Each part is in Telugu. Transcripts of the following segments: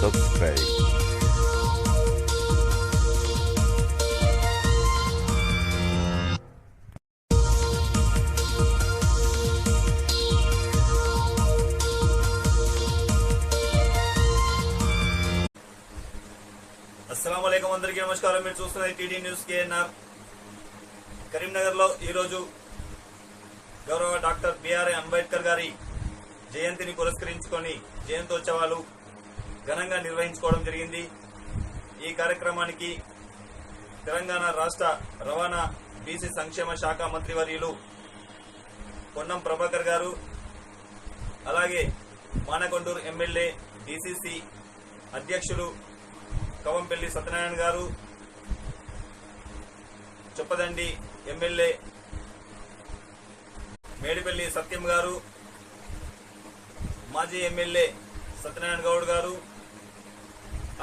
subscribe. అస్సలం అయికం అందరికీ నమస్కారం మీరు చూస్తున్నది టీడీ న్యూస్ కేఎన్ఆర్ కరీంనగర్లో ఈరోజు గౌరవ డాక్టర్ బిఆర్ అంబేద్కర్ గారి జయంతిని పురస్కరించుకొని జయంతోత్సవాలు ఘనంగా నిర్వహించుకోవడం జరిగింది. ఈ కార్యక్రమానికి తెలంగాణ రాష్ట్ర రవాణా బీసీ సంక్షేమ శాఖ మంత్రివర్యులు పొన్నం ప్రభాకర్ గారు అలాగే మానకొండూరు ఎమ్మెల్యే డిసిసి అధ్యక్షులు కవంపల్లి సత్యనారాయణ గారు చొప్పదండి ఎమ్మెల్యే మేడిపల్లి సత్యం గారు మాజీ ఎమ్మెల్యే సత్యనారాయణ గౌడ్ గారు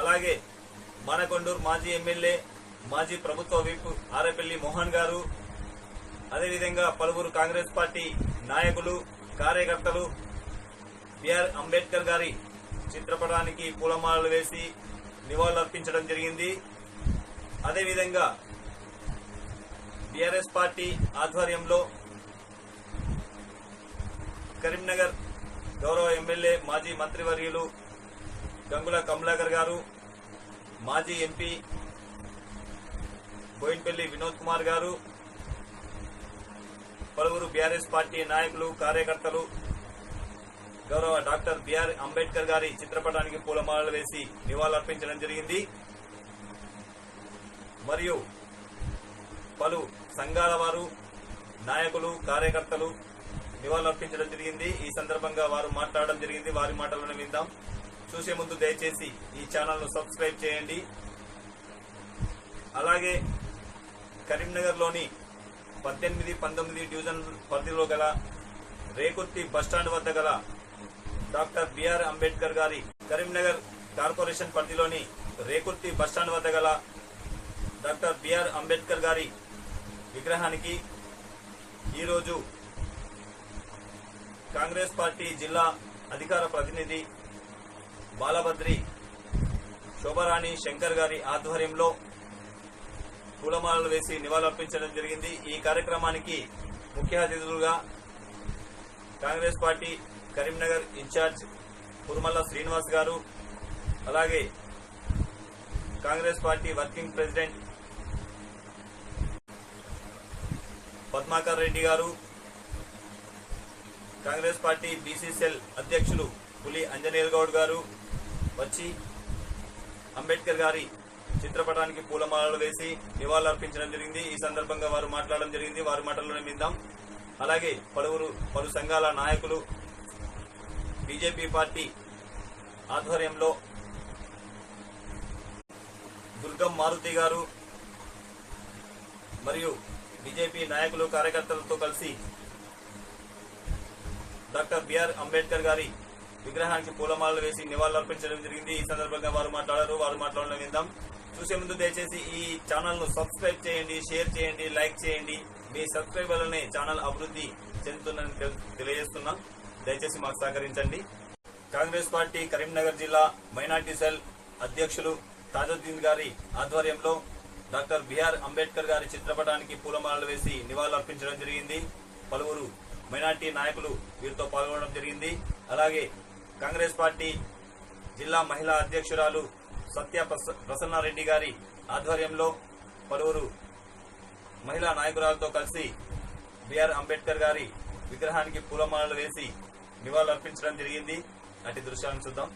అలాగే మానకొండూరు మాజీ ఎమ్మెల్యే మాజీ ప్రభుత్వ విప్ ఆరేపల్లి మోహన్ గారు అదేవిధంగా పలువురు కాంగ్రెస్ పార్టీ నాయకులు కార్యకర్తలు బిఆర్ అంబేద్కర్ గారి చిత్రపటానికి పూలమాలలు వేసి నివాళులర్పించడం జరిగింది. అదేవిధంగా బీఆర్ఎస్ పార్టీ ఆధ్వర్యంలో కరీంనగర్ గౌరవ ఎమ్మెల్యే మాజీ మంత్రివర్యులు గంగుల కమలాకర్ గారు మాజీ ఎంపీ బోయిన్పల్లి వినోద్ కుమార్ గారు పలువురు బీఆర్ఎస్ పార్టీ నాయకులు కార్యకర్తలు గౌరవ డాక్టర్ బిఆర్ అంబేద్కర్ గారి చిత్రపటానికి పూలమాలలు వేసి నివాళులర్పించడం జరిగింది. మరియు పలు సంఘాల వారు నాయకులు కార్యకర్తలు నివాళులర్పించడం జరిగింది. ఈ సందర్భంగా వారు మాట్లాడడం జరిగింది. వారి మాటలను విందాం. చూసే ముందు దయచేసి ఈ ఛానల్ను సబ్స్క్రైబ్ చేయండి. అలాగే కరీంనగర్లోని పద్దెనిమిది పంతొమ్మిది డివిజన్ పరిధిలో గల రేకుర్తి బస్టాండ్ వద్ద గల డాక్టర్ బిఆర్ అంబేద్కర్ గారి కరీంనగర్ కార్పొరేషన్ పరిధిలోని రేకుర్తి బస్టాండ్ వద్ద గల డాక్టర్ బిఆర్ అంబేద్కర్ గారి విగ్రహానికి ఈరోజు కాంగ్రెస్ పార్టీ జిల్లా అధికార ప్రతినిధి బాలభద్రి శోభరాణి శంకర్ గారి ఆధ్వర్యంలో పూలమాలలు వేసి నివాళులర్పించడం జరిగింది. ఈ కార్యక్రమానికి ముఖ్య అతిథులుగా Congress party Karimnagar in charge Kurumalla Srinivas గారు అలాగే Congress party working president Padmakar Reddy గారు కాంగ్రెస్ పార్టీ బీసీసీఎల్ అధ్యక్షులు పులి అంజనేయులు గౌడ్ గారు వచ్చి అంబేద్కర్ గారి చిత్రపటానికి పూలమాలలు వేసి నివాళులర్పించడం జరిగింది. ఈ సందర్భంగా వారు మాట్లాడడం జరిగింది. వారి మాటల్లోనే విందాం. అలాగే పలువురు పలు సంఘాల నాయకులు బీజేపీ పార్టీ ఆధ్వర్యంలో దుర్గం మారుతి గారు మరియు బీజేపీ నాయకులు కార్యకర్తలతో కలిసి డాక్టర్ బిఆర్ అంబేద్కర్ గారి విగ్రహానికి పూలమాలలు వేసి నివాళులర్పించడం జరిగింది. ఈ సందర్భంగా వారు మాట్లాడారు. వారు మాట్లాడడం విందాం. చూసే ముందు దయచేసి ఈ ఛానల్ను సబ్స్క్రైబ్ చేయండి షేర్ చేయండి లైక్ చేయండి. మీ సబ్స్క్రైబర్లనే ఛానల్ అభివృద్ధి చెందుతుందని తెలియజేస్తున్నాం. దయచేసి మాకు సహకరించండి. కాంగ్రెస్ పార్టీ కరీంనగర్ జిల్లా మైనార్టీ సెల్ అధ్యక్షులు తాజుద్దీన్ గారి ఆధ్వర్యంలో డాక్టర్ బిఆర్ అంబేద్కర్ గారి చిత్రపటానికి పూలమాలలు వేసి నివాళులర్పించడం జరిగింది. పలువురు మైనార్టీ నాయకులు వీరితో పాల్గొనడం జరిగింది. అలాగే కాంగ్రెస్ పార్టీ జిల్లా మహిళా అధ్యక్షురాలు సత్య ప్రసన్నారెడ్డి గారి ఆధ్వర్యంలో పలువురు మహిళా నాయకురాలతో కలిసి బిఆర్ అంబేద్కర్ గారి విగ్రహానికి పూలమాలలు వేసి నివాళులర్పించడం జరిగింది. అటు దృశ్యాలను చూద్దాం.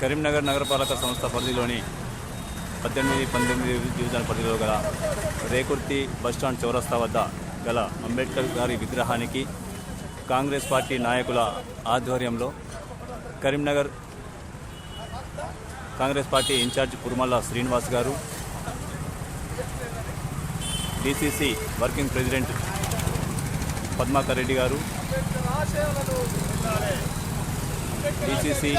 కరీంనగర్ నగరపాలక సంస్థ పరిధిలోని పద్దెనిమిది పంతొమ్మిది డివిజన్ పరిధిలో గల రేకుర్తి బస్టాండ్ చౌరస్తా వద్ద గల అంబేద్కర్ గారి విగ్రహానికి కాంగ్రెస్ పార్టీ నాయకుల ఆధ్వర్యంలో Karimnagar Congress party in charge Kurumalla Srinivas గారు DCC working president Padmakar Reddy గారు డిసిసి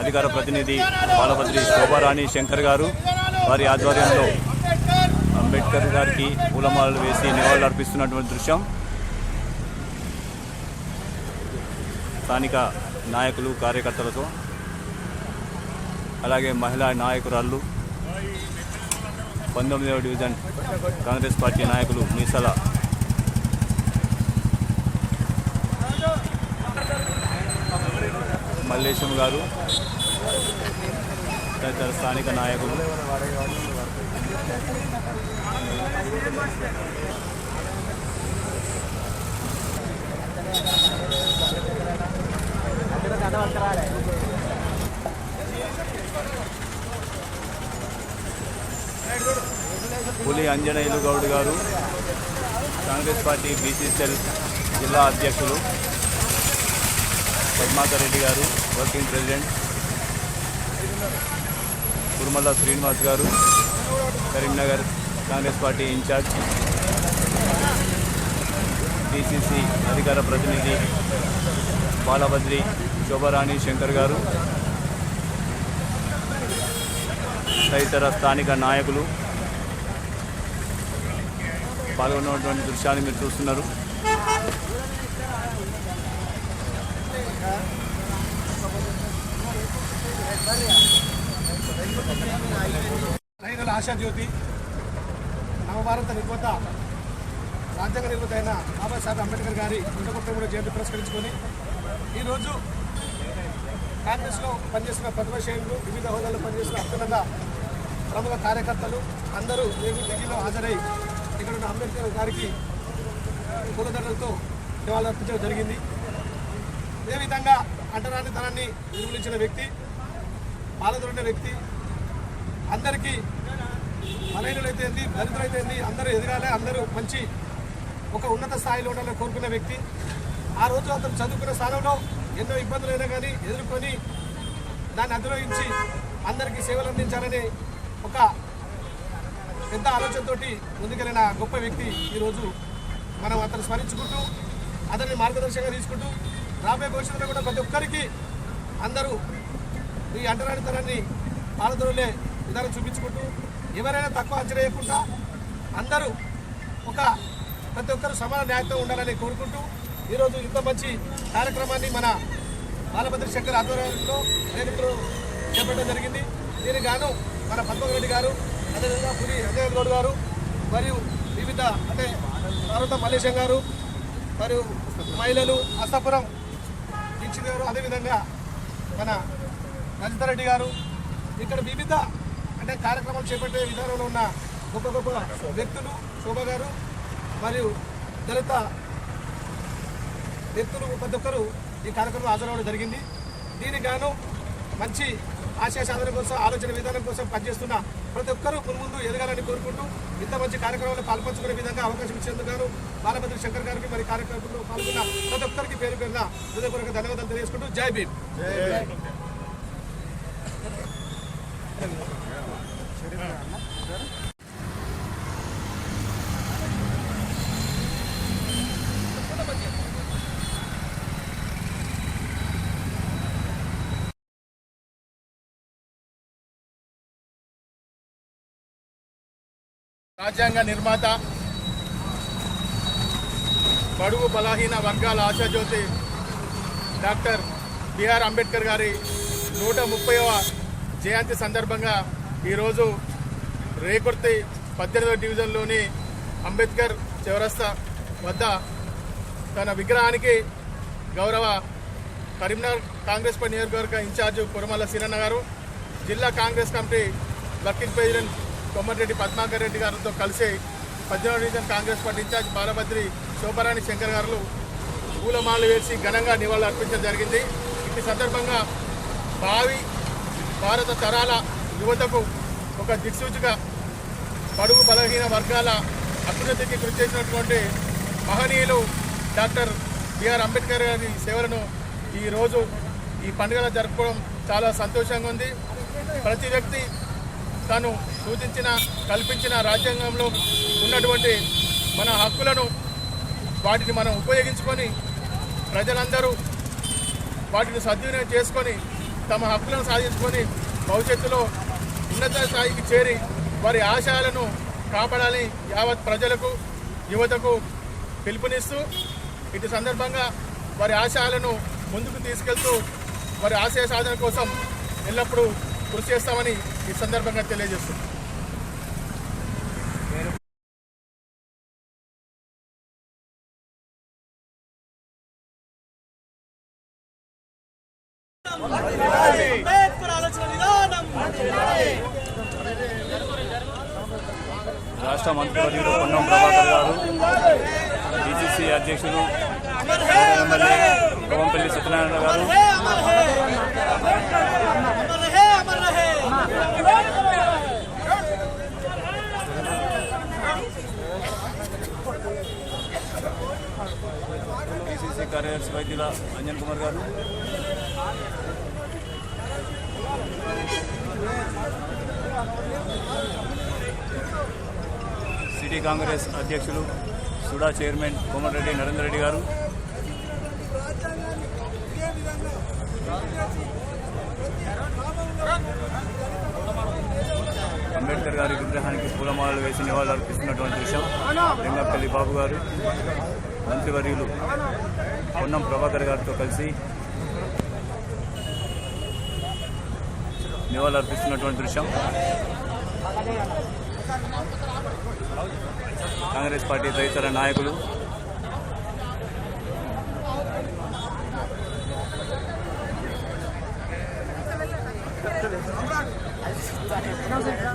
అధికార ప్రతినిధి బాలభద్రి శోభారాణి శంకర్ గారు వారి ఆధ్వర్యంలో అంబేద్కర్ గారికి పూలమాలలు వేసి నివాళులు అర్పిస్తున్నటువంటి దృశ్యం. స్థానిక నాయకులు కార్యకర్తలతో అలాగే మహిళా నాయకురాళ్ళు పంతొమ్మిదవ డివిజన్ కాంగ్రెస్ పార్టీ నాయకులు మీసల మల్లేశం గారు తదితర స్థానిక నాయకులు. పులి అంజనేయులు గౌడ్ గారు కాంగ్రెస్ పార్టీ బీసీసీఎల్ జిల్లా అధ్యక్షులు. పద్మాకర్ రెడ్డి గారు వర్కింగ్ ప్రెసిడెంట్. కుర్మల శ్రీనివాస్ గారు Karimnagar Congress party in charge. DCC అధికార ప్రతినిధి బాలభద్రి శోభరాణి శంకర్ గారు. తదితర స్థానిక నాయకులు పాల్గొన్నటువంటి దృశ్యాన్ని మీరు చూస్తున్నారు. రైతుల ఆశాజ్యోతి నవభారత నిర్మాత రాజ్యాంగ నిర్మాత అయిన బాబాసాహెబ్ అంబేద్కర్ గారి నూట జయంతి పురస్కరించుకొని ఈరోజు కాంగ్రెస్లో పనిచేసిన ప్రతిపక్షాలు వివిధ హోదాల్లో పనిచేసిన అత్యున్నత ప్రముఖ కార్యకర్తలు అందరూ రేపు ఢిల్లీలో హాజరై ఇక్కడ అంబేద్కర్ గారికి పూలదండలతో నివాళులు అర్పించడం జరిగింది. అదేవిధంగా అంటరానితనాన్ని నిర్మూలించిన వ్యక్తి పాలదొరిన వ్యక్తి అందరికీ బలహీనులైతే ఏంది అందరూ ఎదగాలి అందరూ మంచి ఒక ఉన్నత స్థాయిలో ఉండాలని కోరుకున్న వ్యక్తి. ఆ రోజు అతను చదువుకున్న స్థానంలో ఎన్నో ఇబ్బందులైనా కానీ ఎదుర్కొని దాన్ని అధిరోహించి అందరికీ సేవలు అందించాలనే ఒక పెద్ద ఆలోచనతోటి ముందుకెళ్ళిన గొప్ప వ్యక్తి ఈరోజు మనం అతను స్మరించుకుంటూ అతన్ని మార్గదర్శకంగా తీసుకుంటూ రాబోయే భవిష్యత్తులో కూడా ప్రతి ఒక్కరికి అందరూ ఈ అంటరానితనాన్ని పాలదొరలే విధానం చూపించుకుంటూ ఎవరైనా తక్కువ అంచనా వేయకుండా అందరూ ఒక ప్రతి ఒక్కరు సమాన న్యాయంతో ఉండాలని కోరుకుంటూ ఈరోజు ఇంత మంచి కార్యక్రమాన్ని మన బాలభద్ర శంకర్ ఆధ్వర్యంలో రైతులు చేపట్టడం జరిగింది. దీనికి గాను మన పద్మరెడ్డి గారు అదేవిధంగా పులి అంజయ్ గౌడ్ గారు మరియు వివిధ అంటే పర్వత మల్లేశం గారు మరియు మహిళలు అస్తాపురం దీక్షిత్ గారు అదేవిధంగా మన రజితారెడ్డి గారు ఇక్కడ వివిధ అంటే కార్యక్రమాలు చేపట్టే విధానంలో ఉన్న గొప్ప గొప్ప వ్యక్తులు శోభ గారు మరియు దళిత వ్యక్తులు ప్రతి ఒక్కరు ఈ కార్యక్రమం హాజరవడం జరిగింది. దీనికి గాను మంచి ఆశయ సాధన కోసం ఆలోచన విధానం కోసం పనిచేస్తున్న ప్రతి ఒక్కరూ ముందు ఎదగాలని కోరుకుంటూ ఇంత మంచి కార్యక్రమంలో పాల్పంచుకునే విధంగా అవకాశం ఇచ్చేందుకు గాను బాలభద్ర శంకర్ గారికి మరి కార్యక్రమంలో పాల్గొన్న ప్రతి ఒక్కరికి పేరు పేరున హృదయపూర్వక ధన్యవాదాలు తెలియజేసుకుంటూ జై భీమ్. రాజ్యాంగ నిర్మాత బడుగు బలహీన వర్గాల ఆశాజ్యోతి డాక్టర్ బిఆర్ అంబేద్కర్ గారి నూట ముప్పైవ జయంతి సందర్భంగా ఈరోజు రేకుర్తి పద్దెనిమిదవ డివిజన్లోని అంబేద్కర్ చౌరస్తా వద్ద తన విగ్రహానికి గౌరవ కరీంనగర్ కాంగ్రెస్ పార్టీ నియోజకవర్గ ఇన్ఛార్జ్ కురమల్ల సీరన్న గారు జిల్లా Congress committee working president Kommatireddy Padmakar Reddy గారితో కలిసి పద్దెనిమిది division Congress party in charge Balabhadri Shobharani Shankar గారు పూలమాలలు వేసి ఘనంగా నివాళులు అర్పించడం జరిగింది. ఈ సందర్భంగా భావి భారత తరాల యువతకు ఒక దిక్సూచిగా బడుగు బలహీన వర్గాల అభ్యున్నతికి కృషి చేసినటువంటి మహనీయులు డాక్టర్ బిఆర్ అంబేద్కర్ గారి సేవలను ఈరోజు ఈ పండుగలో జరుపుకోవడం చాలా సంతోషంగా ఉంది. ప్రతి వ్యక్తి తాను సూచించిన కల్పించిన రాజ్యాంగంలో ఉన్నటువంటి మన హక్కులను వాటిని మనం ఉపయోగించుకొని ప్రజలందరూ వాటిని సద్వినియోగం చేసుకొని తమ హక్కులను సాధించుకొని భవిష్యత్తులో ఉన్నత స్థాయికి చేరి వారి ఆశయాలను కాపాడాలని యావత్ ప్రజలకు యువతకు పిలుపునిస్తూ ఇటు సందర్భంగా వారి ఆశయాలను ముందుకు తీసుకెళ్తూ వారి ఆశయ సాధన కోసం ఎల్లప్పుడూ కృషి చేస్తామని ఈ సందర్భంగా తెలియజేస్తుంది రాష్ట్ర మంత్రివర్యులు పొన్నం ప్రభాకర్ గారు డిసిసి అధ్యక్షులు ఎమ్మెల్యే కోవంపల్లి సత్యనారాయణ గారు డిసిసి కార్యదర్శి వైద్యుల అంజన్ కుమార్ గారు. సిటీ కాంగ్రెస్ అధ్యక్షులు సుడా చైర్మన్ కోమటిరెడ్డి నరేందర్ రెడ్డి గారు. అంబేద్కర్ గారి విగ్రహానికి పూలమాలలు వేసి నివాళులు అర్పిస్తున్నటువంటి విషయం లింగపల్లి బాబు గారు. మంత్రివర్యులు పొన్నం ప్రభాకర్ గారితో కలిసి నివాళులు అర్పిస్తున్నటువంటి దృశ్యం. కాంగ్రెస్ పార్టీ తదితర నాయకులు. కల్వల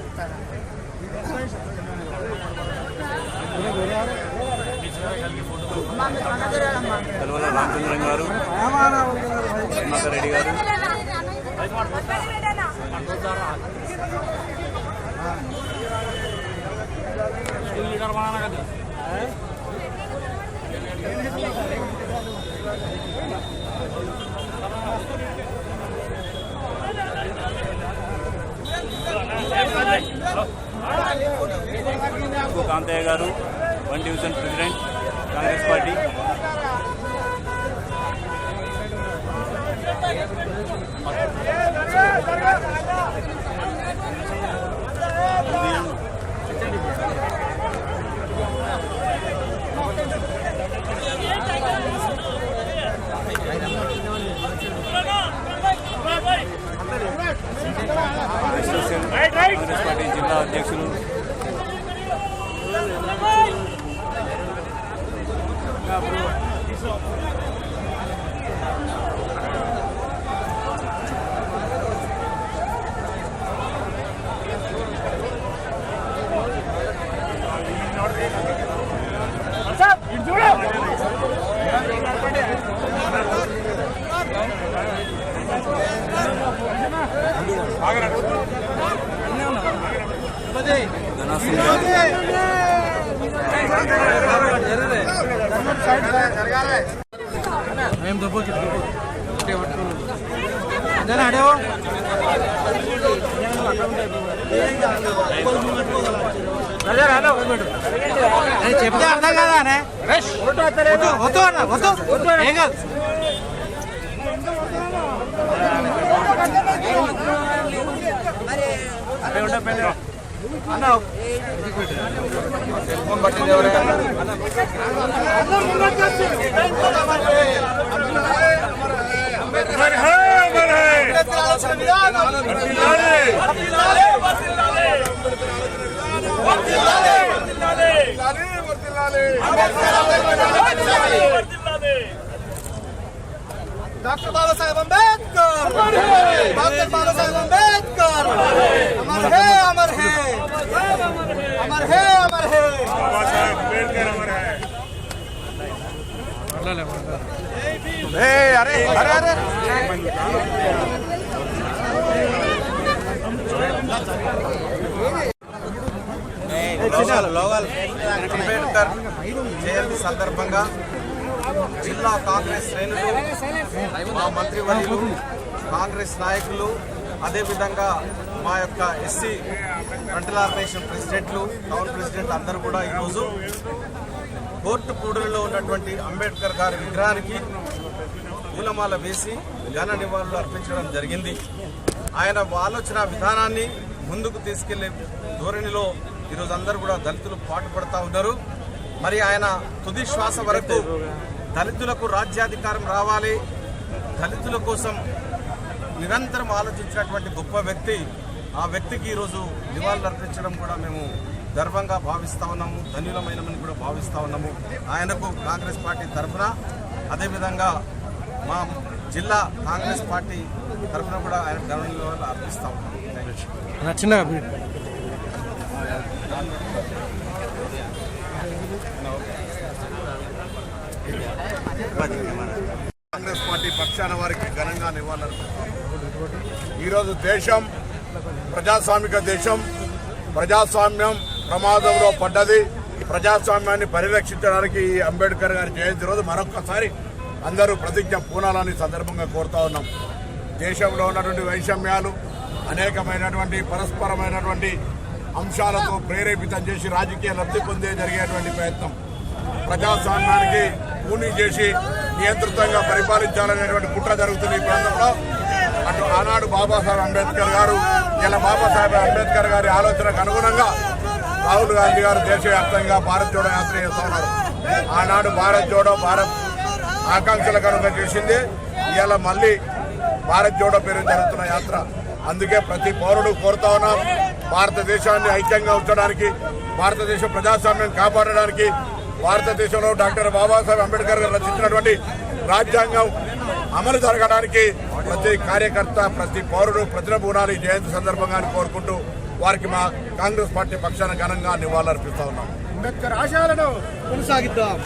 చెప్తే అర్థం కదా వద్దు అన్న వద్దు ఏం కాదు. डॉक्टर बाबा साहेब अंबेडकर अमर है अमर है। अरे अरे अरे। అంబేద్కర్ జయంతి సందర్భంగా జిల్లా కాంగ్రెస్ శ్రేణులు మా మంత్రివర్యులు కాంగ్రెస్ నాయకులు అదేవిధంగా మా యొక్క ఎస్సీ ఫ్రంటల్ ఆర్గనైజేషన్ ప్రెసిడెంట్లు టౌన్ ప్రెసిడెంట్ అందరూ కూడా ఈరోజు కోర్టు కూడలిలో ఉన్నటువంటి అంబేద్కర్ గారి విగ్రహానికి పూలమాల వేసి ఘన నివాళులు అర్పించడం జరిగింది. ఆయన ఆలోచన విధానాన్ని ముందుకు తీసుకెళ్ళే ధోరణిలో ఈరోజు అందరూ కూడా దళితులు పాటుపడతా ఉన్నారు. మరి ఆయన తుది శ్వాస వరకు దళితులకు రాజ్యాధికారం రావాలి. దళితుల కోసం నిరంతరం ఆలోచించినటువంటి గొప్ప వ్యక్తి ఆ వ్యక్తికి ఈరోజు నివాళులర్పించడం కూడా మేము గర్వంగా భావిస్తా ఉన్నాము ధన్యులమైనమని కూడా భావిస్తా ఉన్నాము. ఆయనకు కాంగ్రెస్ పార్టీ తరఫున అదేవిధంగా మా జిల్లా కాంగ్రెస్ పార్టీ తరఫున కూడా ఆయన ఘన నివాళులు అర్పిస్తా థ్యాంక్ యూ కాంగ్రెస్ పార్టీ పక్షాన వారికి ఘనంగా నివాళులు ఈరోజు దేశం ప్రజాస్వామిక దేశం ప్రజాస్వామ్యం ప్రమాదంలో పడ్డది. ప్రజాస్వామ్యాన్ని పరిరక్షించడానికి ఈ అంబేద్కర్ గారి జయంతి రోజు మరొక్కసారి అందరూ ప్రతిజ్ఞ పూనాలని సందర్భంగా కోరుతా ఉన్నాం. దేశంలో ఉన్నటువంటి వైషమ్యాలు అనేకమైనటువంటి పరస్పరమైనటువంటి అంశాలతో ప్రేరేపితం చేసి రాజకీయ లబ్ధి పొందే జరిగేటువంటి ప్రయత్నం. ప్రజాస్వామ్యానికి పూని చేసి నియంత్రితంగా పరిపాలించాలనేటువంటి కుట్ర జరుగుతున్న ఈ ప్రాంతంలో. అటు ఆనాడు బాబాసాహెబ్ అంబేద్కర్ గారు ఇలా బాబాసాహెబ్ అంబేద్కర్ గారి ఆలోచనకు అనుగుణంగా రాహుల్ గాంధీ గారు దేశవ్యాప్తంగా భారత్ జోడో యాత్ర చేస్తున్నారు ఆనాడు భారత్ జోడో భారత్ ఆకాంక్షలకు అనుగుణంగా చేసింది ఇవాళ మళ్ళీ భారత్ జోడో పేరు జరుగుతున్న యాత్ర. అందుకే ప్రతి పౌరుడు కోరుతా ఉన్నాం భారతదేశాన్ని ఐక్యంగా ఉంచడానికి భారతదేశ ప్రజాస్వామ్యం కాపాడడానికి. భారతదేశంలో డాక్టర్ బాబాసాహెబ్ అంబేద్కర్ గారు రచించినటువంటి రాజ్యాంగం అమలు జరగడానికి ప్రతి కార్యకర్త ప్రతి పౌరుడు ప్రజల బూనాలి జయంతి సందర్భంగా కోరుకుంటూ వారికి మా కాంగ్రెస్ పార్టీ పక్షాన ఘనంగా నివాళులర్పిస్తా ఉన్నాం. అంబేద్కర్ ఆశయాలను కొనసాగిద్దాం.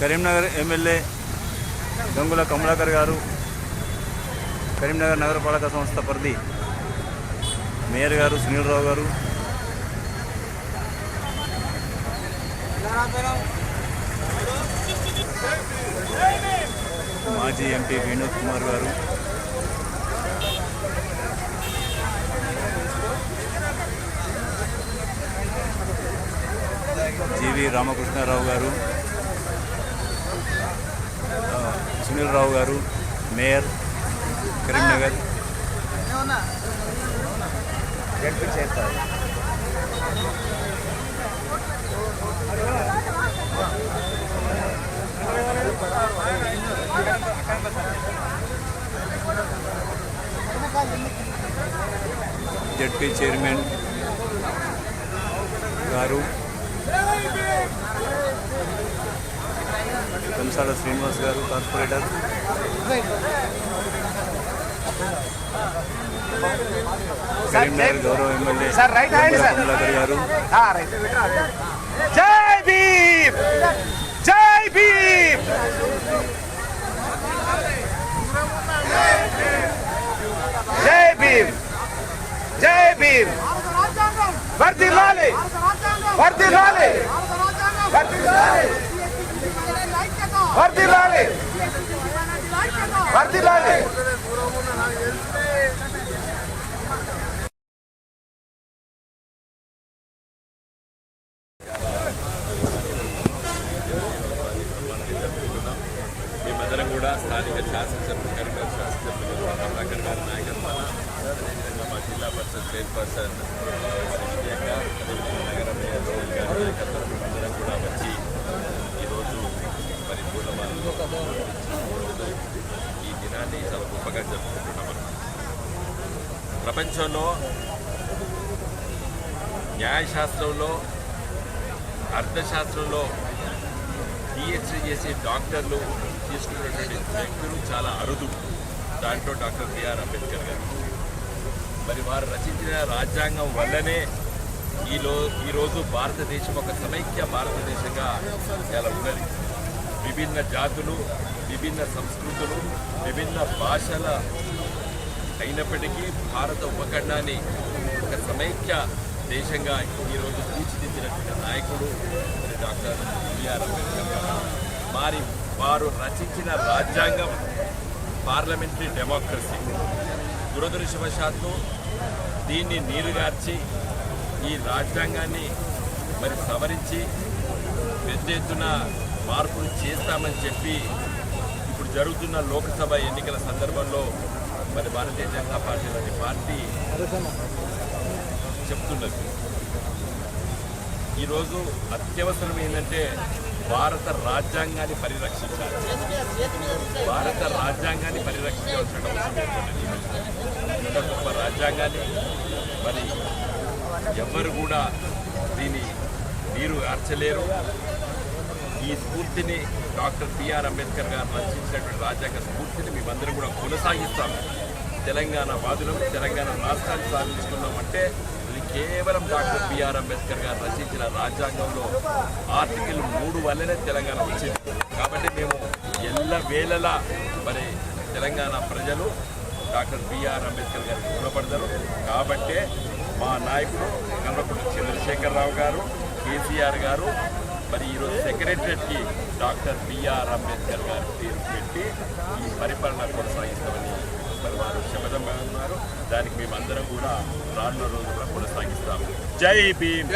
కరీంనగర్ ఎమ్మెల్యే గంగుల కమలాకర్ గారు కరీంనగర్ నగరపాలక సంస్థ పరిధి. మేయర్ గారు సునీల్రావు గారు. మాజీ ఎంపీ వినోద్ కుమార్ గారు. జీవి రామకృష్ణారావు గారు. సునీల్ రావు గారు మేయర్. కరీంనగర్. జడ్పీ చైర్మన్ గారు కంసాల శ్రీనివాస్ గారు కార్పొరేటర్. కరీంనగర్ గౌరవ ఎమ్మెల్యే. కమలాకర్ గారు. జై భీమ్! జై భీమ్! జై భీమ్! జై భీమ్! వర్దిల్లాలి వర్దిల్లాలి వర్దిల్లాలి వర్దిల్లాలి మేమందరం కూడా స్థానిక శాసనసభ్యులు కరీంనగర్ శాసనసభ్యులు కమలాకర్ గారి నాయకత్వాన అదేవిధంగా మా జిల్లా పరిషత్ చైర్పర్సన్ శ్రీ విజయక్క అదేవిధంగా నగర మేయర్ రోహన్ గారి నాయకత్వం మేమందరం కూడా వచ్చి ఈరోజు మరి పూలమాలలో ఈరోజు ఈ దినాన్ని చాలా గొప్పగా జరుపుకుంటున్నాం ప్రపంచంలో న్యాయశాస్త్రంలో అర్థశాస్త్రంలో పిహెచ్డీ చేసే డాక్టర్లు తీసుకున్నటువంటి వ్యక్తులు చాలా అరుదు దాంట్లో డాక్టర్ బిఆర్ అంబేద్కర్ గారు మరి వారు రచించిన రాజ్యాంగం వల్లనే ఈలో ఈరోజు భారతదేశం ఒక సమైక్య భారతదేశంగా ఇలా ఉన్నది. విభిన్న జాతులు విభిన్న సంస్కృతులు విభిన్న భాషల అయినప్పటికీ భారత ఉపఖండాన్ని ఒక సమైక్య దేశంగా ఈరోజు తీర్చిదిద్దినటువంటి నాయకుడు డాక్టర్ బిఆర్ అంబేద్కర్ మరి వారు రచించిన రాజ్యాంగం పార్లమెంటరీ డెమోక్రసీ. దురదృష్టవశాత్తు దీన్ని నీరుగార్చి ఈ రాజ్యాంగాన్ని మరి సవరించి పెద్ద ఎత్తున మార్పులు చేస్తామని చెప్పి ఇప్పుడు జరుగుతున్న లోక్సభ ఎన్నికల సందర్భంలో మరి భారతీయ జనతా పార్టీ లాంటి పార్టీ చెప్తున్నది. ఈరోజు అత్యవసరం ఏంటంటే భారత రాజ్యాంగాన్ని పరిరక్షించాలి. భారత రాజ్యాంగాన్ని పరిరక్షించాల్సిన అవసరం ఇంత గొప్ప రాజ్యాంగాన్ని మరి ఎవ్వరు కూడా దీన్ని నీరు అర్చలేరు. ఈ స్ఫూర్తిని డాక్టర్ బిఆర్ అంబేద్కర్ గారు రచించినటువంటి రాజ్యాంగ స్ఫూర్తిని మేమందరం కూడా కొనసాగిస్తాం తెలంగాణ వాదులం తెలంగాణ రాష్ట్రాన్ని సాధించుకున్నామంటే ఇది కేవలం డాక్టర్ బిఆర్ అంబేద్కర్ గారు రచించిన రాజ్యాంగంలో ఆర్టికల్ మూడు వల్లనే తెలంగాణ వచ్చింది. కాబట్టి మేము ఎల్ల వేళలా మరి తెలంగాణ ప్రజలు డాక్టర్ బిఆర్ అంబేద్కర్ గారికి రుణపడతారు. కాబట్టే మా నాయకుడు కల్వకుంట్ల చంద్రశేఖరరావు గారు కేసీఆర్ గారు మరి ఈరోజు సెక్రటరీకి డాక్టర్ బిఆర్ అంబేద్కర్ గారి పేరు పెట్టి ఈ పరిపాలన కొనసాగిస్తామని మరి వారు శపథం ఉన్నారు. దానికి మేమందరం కూడా రానున్న రోజుల్లో కొనసాగిస్తాము. జై భీమ్!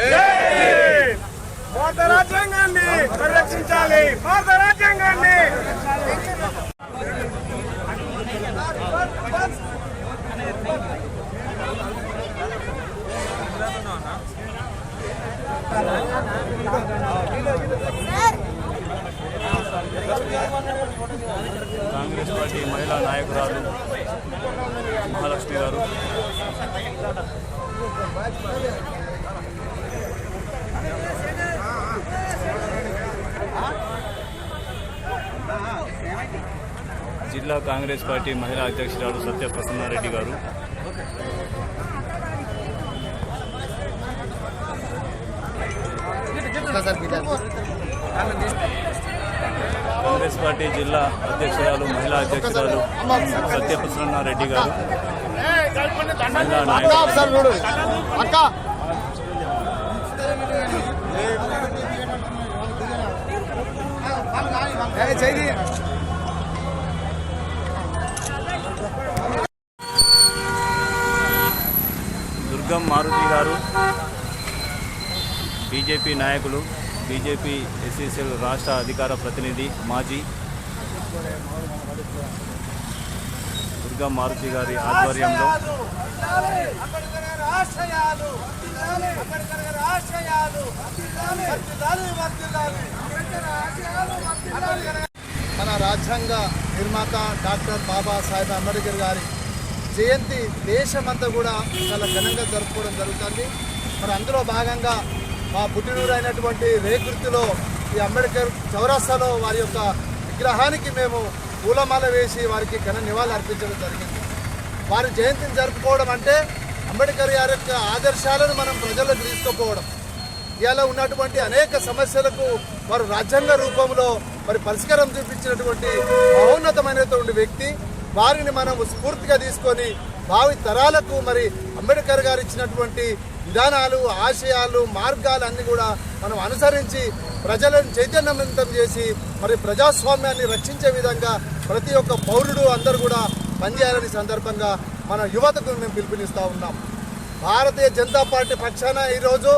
భారత రాజ్యాంగాన్ని పరిరక్షించాలి. భారత రాజ్యాంగాన్ని కాంగ్రెస్ పార్టీ మహిళా నాయకురాలు మహాలక్ష్మి గారు. జిల్లా కాంగ్రెస్ పార్టీ మహిళా అధ్యక్షురాలు సత్యప్రసన్నారెడ్డి గారు. కాంగ్రెస్ పార్టీ జిల్లా అధ్యక్షురాలు మహిళా అధ్యక్షురాలు సత్యప్రసన్నారెడ్డి గారు. దుర్గం మారుతి గారు. బీజేపీ నాయకులు బీజేపీ ఎస్సీసీఎల్ రాష్ట్ర అధికార ప్రతినిధి మాజీ దుర్గా మారుతి గారి ఆధ్వర్యంలో మన రాజ్యాంగ నిర్మాత డాక్టర్ బాబాసాహెబ్ అంబేద్కర్ గారి జయంతి దేశమంతా కూడా చాలా ఘనంగా జరుపుకోవడం జరుగుతుంది. మరి అందులో భాగంగా మా పుట్టినూరు అయినటువంటి రేకుర్తిలో ఈ అంబేద్కర్ చౌరాస్తాలో వారి యొక్క విగ్రహానికి మేము పూలమాల వేసి వారికి ఘన నివాళులు అర్పించడం జరిగింది. వారి జయంతిని జరుపుకోవడం అంటే అంబేద్కర్ గారి యొక్క ఆదర్శాలను మనం ప్రజలకు తీసుకుపోవడం. ఇలా ఉన్నటువంటి అనేక సమస్యలకు వారు రాజ్యాంగ రూపంలో మరి పరిష్కారం చూపించినటువంటి మహోన్నతమైనటువంటి వ్యక్తి. వారిని మనం స్ఫూర్తిగా తీసుకొని భావి తరాలకు మరి అంబేద్కర్ గారు ఇచ్చినటువంటి విధానాలు ఆశయాలు మార్గాలు అన్నీ కూడా మనం అనుసరించి ప్రజలను చైతన్యవంతం చేసి మరి ప్రజాస్వామ్యాన్ని రక్షించే విధంగా ప్రతి ఒక్క పౌరుడు అందరూ కూడా పనిచేయాలని సందర్భంగా మన యువతకు మేము పిలుపునిస్తూ ఉన్నాం. భారతీయ జనతా పార్టీ పక్షాన ఈరోజు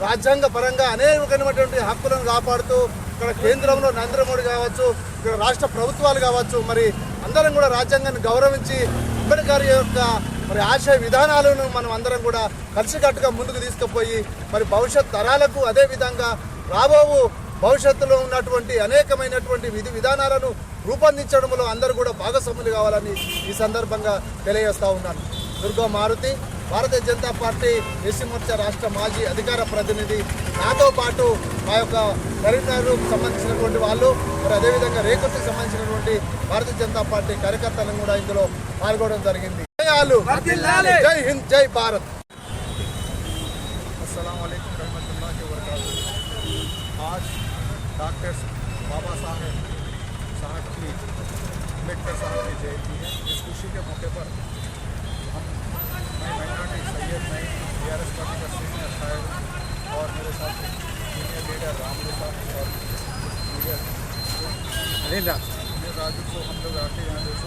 రాజ్యాంగ పరంగా అనేకమైనటువంటి హక్కులను కాపాడుతూ ఇక్కడ కేంద్రంలో నరేంద్ర మోడీ కావచ్చు ఇక్కడ రాష్ట్ర ప్రభుత్వాలు కావచ్చు మరి అందరం కూడా రాజ్యాంగాన్ని గౌరవించి అంబేద్కర్ యొక్క మరి ఆశయ విధానాలను మనం అందరం కూడా కలిసికట్టుగా ముందుకు తీసుకుపోయి మరి భవిష్యత్ తరాలకు అదే విధంగా రాబోవు భవిష్యత్తులో ఉన్నటువంటి అనేకమైనటువంటి విధి విధానాలను రూపొందించడంలో అందరూ కూడా భాగస్వాములు కావాలని ఈ సందర్భంగా తెలియజేస్తా ఉన్నాను. దుర్గా మారుతి భారతీయ జనతా పార్టీ ఎస్సీ మోర్చా రాష్ట్ర మాజీ అధికార ప్రతినిధి నాతో పాటు మా యొక్క కరీంనగర్కు సంబంధించినటువంటి వాళ్ళు మరి అదేవిధంగా రేకుర్తికి సంబంధించినటువంటి భారతీయ జనతా పార్టీ కార్యకర్తలను కూడా ఇందులో పాల్గొనడం జరిగింది. జయాలు జై హింద్ జై భారత్ अस्सलाम वालेकुम रहमतुल्लाह के वरकातुहू आज डॉक्टर बाबा साहेब साहब की अम्बेडकर साहब की जयंती है इस खुशी के मौके पर हम मैं माइनॉरिटी सैयद मैं बी आर एस पार्टी का सीनियर शायर हूँ और मेरे साथ सीनियर लीडर रामलू साहब और लीडर मैं राजू को हम लोग आके यहाँ दोस्तों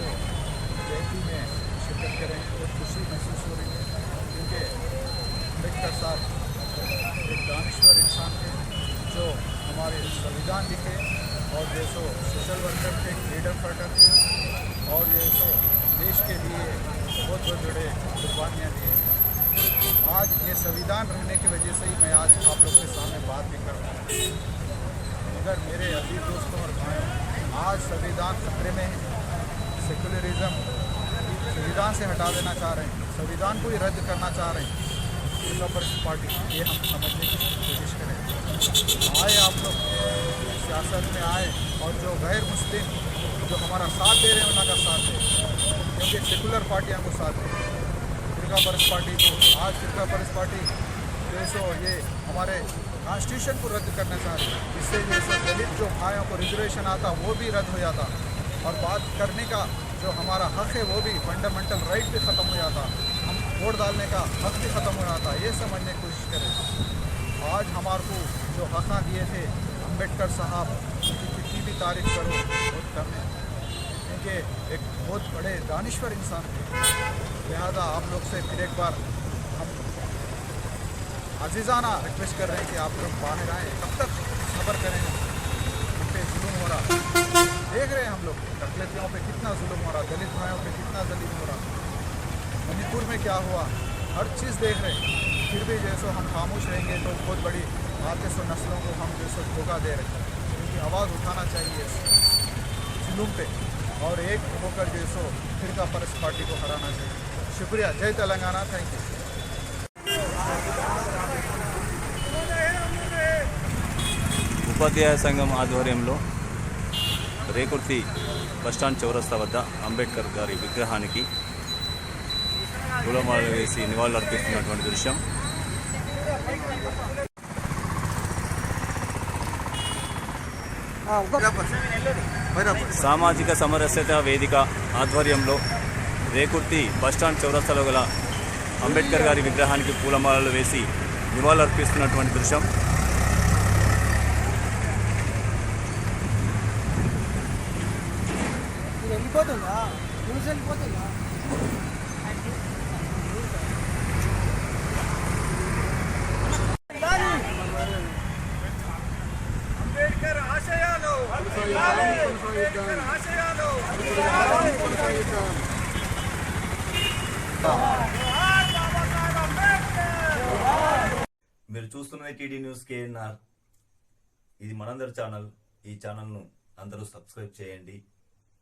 जयंती में करेंगे बहुत खुशी महसूस हो रही है। क्योंकि अंबेडकर साहब एक दानश्वर इंसान थे, जो हमारे संविधान लिखे और ये सो सोशल वर्कर थे फ्रीडम फाइटर थे, और ये सो देश के लिए बहुत बहुत बड़े कुर्बानियाँ दिए। आज ये संविधान रहने की वजह से ही मैं आज आप लोग के सामने बात भी कर रहा हूँ। मगर मेरे अज़ीज़ दोस्तों और भाइयों, आज संविधान खतरे में है। सेकुलरिज्म संविधान से हटा देना चाह रहे हैं। संविधान को ही रद्द करना चाह रहे हैं। पीपल्स पार्टी ये हम समझने की कोशिश करें। आए आप लोग। सियासत में आए और जो गैर मुस्लिम जो हमारा साथ दे रहे हैं, उनका साथ दें क्योंकि सेकुलर पार्टियाँ को साथ दें फिरका परस पार्टी को, आज फिरका परस पार्टी जो सो ये हमारे कॉन्स्टिट्यूशन को रद्द करना चाह रही इससे जो है दलित जो भाइयों को रिजर्वेशन आता, वो भी रद्द हो जाता। और बात करने का जो हमारा हक है, वो भी फंडामेंटल राइट भी ख़त्म हो जाता। हम वोट डालने का हक भी ख़त्म हो जाता, ये समझने की कोशिश करें। आज हमारे को जो हक दिए थे अंबेडकर साहब, उनकी कितनी भी तारीफ़ करो बहुत कम है क्योंकि एक बहुत बड़े दानश्वर इंसान थे। लिहाजा आप लोग से फिर एक बार हम अजीज़ाना रिक्वेस्ट कर रहे हैं कि आप लोग बाहर आए। कब तक सबर करेंगे हम पे जुल्म हो रहा देख रहे हैं हम लोग तकलीफियों पे कितना जुल्म हो रहा दलित भाइयों पे कितना जलीम हो रहा मणिपुर में क्या हुआ हर चीज़ देख रहे हैं फिर भी जैसो हम खामोश रहेंगे तो बहुत बड़ी बातें सो नस्लों को हम जैसो धोखा दे रहे हैं क्योंकि आवाज़ उठाना चाहिए जुलूम पे और एक होकर जैसो फिरका परस पार्टी को हराना चाहिए शुक्रिया जय तेलंगाना थैंक यू ఉపాధ్యాయ సంఘం ఆధ్వర్యంలో రేకుర్తి బస్టాండ్ చౌరస్తా వద్ద అంబేద్కర్ గారి విగ్రహానికి పూలమాలలు వేసి నివాళులు అర్పిస్తున్నటువంటి దృశ్యం. సామాజిక సమరస్యత వేదిక ఆధ్వర్యంలో రేకుర్తి బస్టాండ్ చౌరస్తాలో గల అంబేద్కర్ గారి విగ్రహానికి పూలమాలలు వేసి నివాళులు అర్పిస్తున్నటువంటి దృశ్యం. అంబేద్కర్ ఆశయాలు అంబేద్కర్ ఆశయాలు మీరు చూస్తున్నది టీడీ న్యూస్ కేఎన్ఆర్. ఇది మనందరి ఛానల్. ఈ ఛానల్ను అందరూ సబ్స్క్రైబ్ చేయండి.